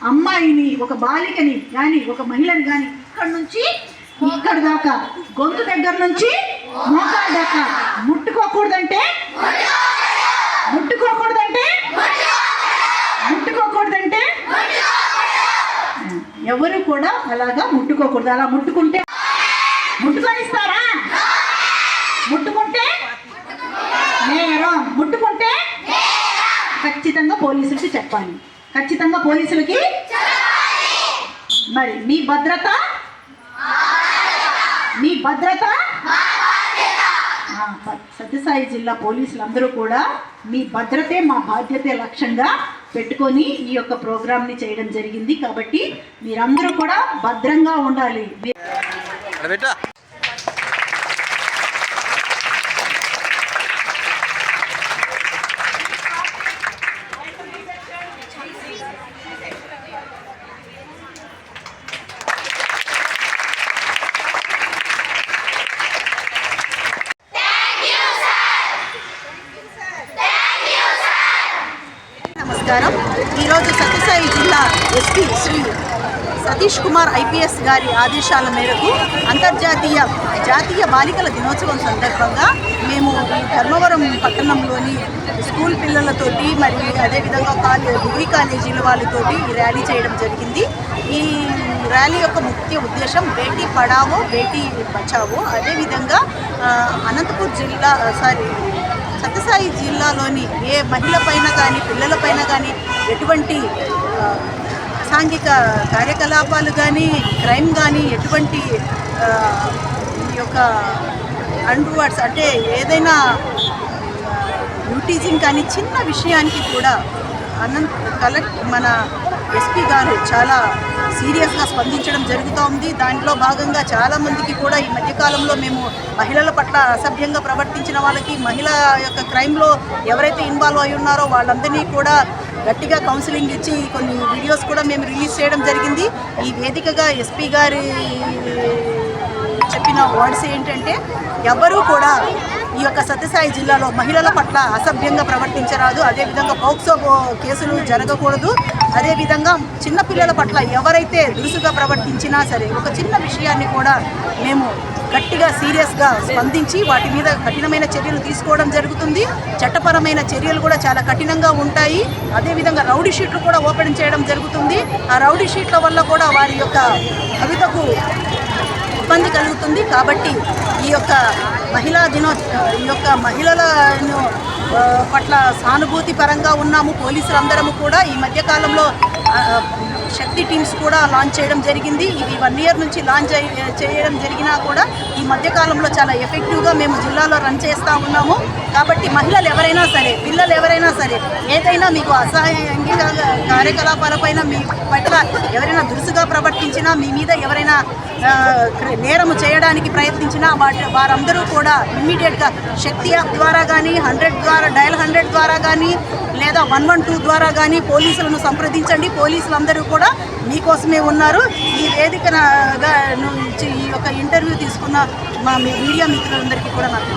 అమ్మాయిని ఒక బాలికని కానీ ఒక మహిళని కానీ ఇక్కడ నుంచి ఇక్కడ దాకా గొంతు దగ్గర నుంచి మోకాలు దాకా ముట్టుకోకూడదంటే ముట్టుకోకూడదంటే ముట్టుకోకూడదంటే ఎవరు కూడా అలాగా ముట్టుకోకూడదు. అలా ముట్టుకుంటే ముట్టుకొనిస్తారా? ముట్టుకుంటే నేరం. ముట్టుకుంటే ఖచ్చితంగా పోలీసులకి చెప్పాలి. ఖచ్చితంగా పోలీసులకి మరి మీ భద్రత? మీ భద్రత? సత్యసాయి జిల్లా పోలీసులు అందరూ కూడా మీ భద్రతే మా బాధ్యతే లక్ష్యంగా పెట్టుకొని ఈ యొక్క ప్రోగ్రామ్ని చేయడం జరిగింది. కాబట్టి మీరందరూ కూడా భద్రంగా ఉండాలి. నమస్కారం. ఈరోజు సత్యసాయి జిల్లా ఎస్పీ శ్రీ సతీష్ కుమార్ ఐపీఎస్ గారి ఆదేశాల మేరకు అంతర్జాతీయ జాతీయ బాలికల దినోత్సవం సందర్భంగా మేము ధర్మవరం పట్టణంలోని స్కూల్ పిల్లలతోటి మరియు అదేవిధంగా కాలేజ్ డిగ్రీ కాలేజీల వాళ్ళతోటి ఈ ర్యాలీ చేయడం జరిగింది. ఈ ర్యాలీ యొక్క ముఖ్య ఉద్దేశం బేటీ పడావో బేటీ బచావో అదేవిధంగా అనంతపూర్ జిల్లా సారీ ఈ జిల్లాలోని ఏ మహిళపైన కానీ పిల్లలపైన కానీ ఎటువంటి సాంఘిక కార్యకలాపాలు కానీ క్రైమ్ కానీ ఎటువంటి ఈ యొక్క అండర్వర్డ్స్ అంటే ఏదైనా యూటీజింగ్ కానీ చిన్న విషయానికి కూడా అనంత కలెక్ట్ మన ఎస్పీ గారు చాలా సీరియస్గా స్పందించడం జరుగుతోంది. దాంట్లో భాగంగా చాలా మందికి కూడా ఈ మధ్యకాలంలో మేము మహిళల పట్ల అసభ్యంగా ప్రవర్తించిన వాళ్ళకి మహిళ యొక్క క్రైమ్లో ఎవరైతే ఇన్వాల్వ్ అయి ఉన్నారో వాళ్ళందరినీ కూడా గట్టిగా కౌన్సిలింగ్ ఇచ్చి కొన్ని వీడియోస్ కూడా మేము రిలీజ్ చేయడం జరిగింది. ఈ వేదికగా ఎస్పీ గారి చెప్పిన వర్డ్స్ ఏంటంటే ఎవ్వరూ కూడా ఈ యొక్క సత్యసాయి జిల్లాలో మహిళల పట్ల అసభ్యంగా ప్రవర్తించరాదు. అదేవిధంగా పోక్సో కేసులు జరగకూడదు. అదేవిధంగా చిన్నపిల్లల పట్ల ఎవరైతే దురుసుగా ప్రవర్తించినా సరే ఒక చిన్న విషయాన్ని కూడా మేము గట్టిగా సీరియస్గా స్పందించి వాటి మీద కఠినమైన చర్యలు తీసుకోవడం జరుగుతుంది. చట్టపరమైన చర్యలు కూడా చాలా కఠినంగా ఉంటాయి. అదేవిధంగా రౌడీ షీట్లు కూడా ఓపెన్ చేయడం జరుగుతుంది. ఆ రౌడీ షీట్ల వల్ల కూడా వారి యొక్క కవితకు ఇబ్బంది కలుగుతుంది. కాబట్టి ఈ యొక్క మహిళా దినో ఈ యొక్క మహిళలను పట్ల సానుభూతి పరంగా ఉన్నాము. పోలీసులందరము కూడా ఈ మధ్యకాలంలో శక్తి టీమ్స్ కూడా లాంచ్ చేయడం జరిగింది. ఇది వన్ ఇయర్ నుంచి లాంచ్ చేయడం జరిగినా కూడా ఈ మధ్యకాలంలో చాలా ఎఫెక్టివ్గా మేము జిల్లాలో రన్ చేస్తూ ఉన్నాము. కాబట్టి మహిళలు ఎవరైనా సరే పిల్లలు ఎవరైనా సరే ఏదైనా మీకు అసహాయంగా కార్యకలాపాలపైన మీ పట్ల ఎవరైనా దురుసుగా ప్రవర్తించినా మీ మీద ఎవరైనా నేరము చేయడానికి ప్రయత్నించినా వాటి వారందరూ కూడా ఇమ్మీడియట్గా శక్తి యాప్ ద్వారా కానీ హండ్రెడ్ ద్వారా డయల్ హండ్రెడ్ ద్వారా కానీ లేదా వన్ వన్ టూ ద్వారా కానీ పోలీసులను సంప్రదించండి. పోలీసులందరూ కూడా కూడా మీకోసమే ఉన్నారు. ఈ వేదిక నుంచి ఈ యొక్క ఇంటర్వ్యూ తీసుకున్న మా మీడియా మిత్రులందరికీ కూడా నాకు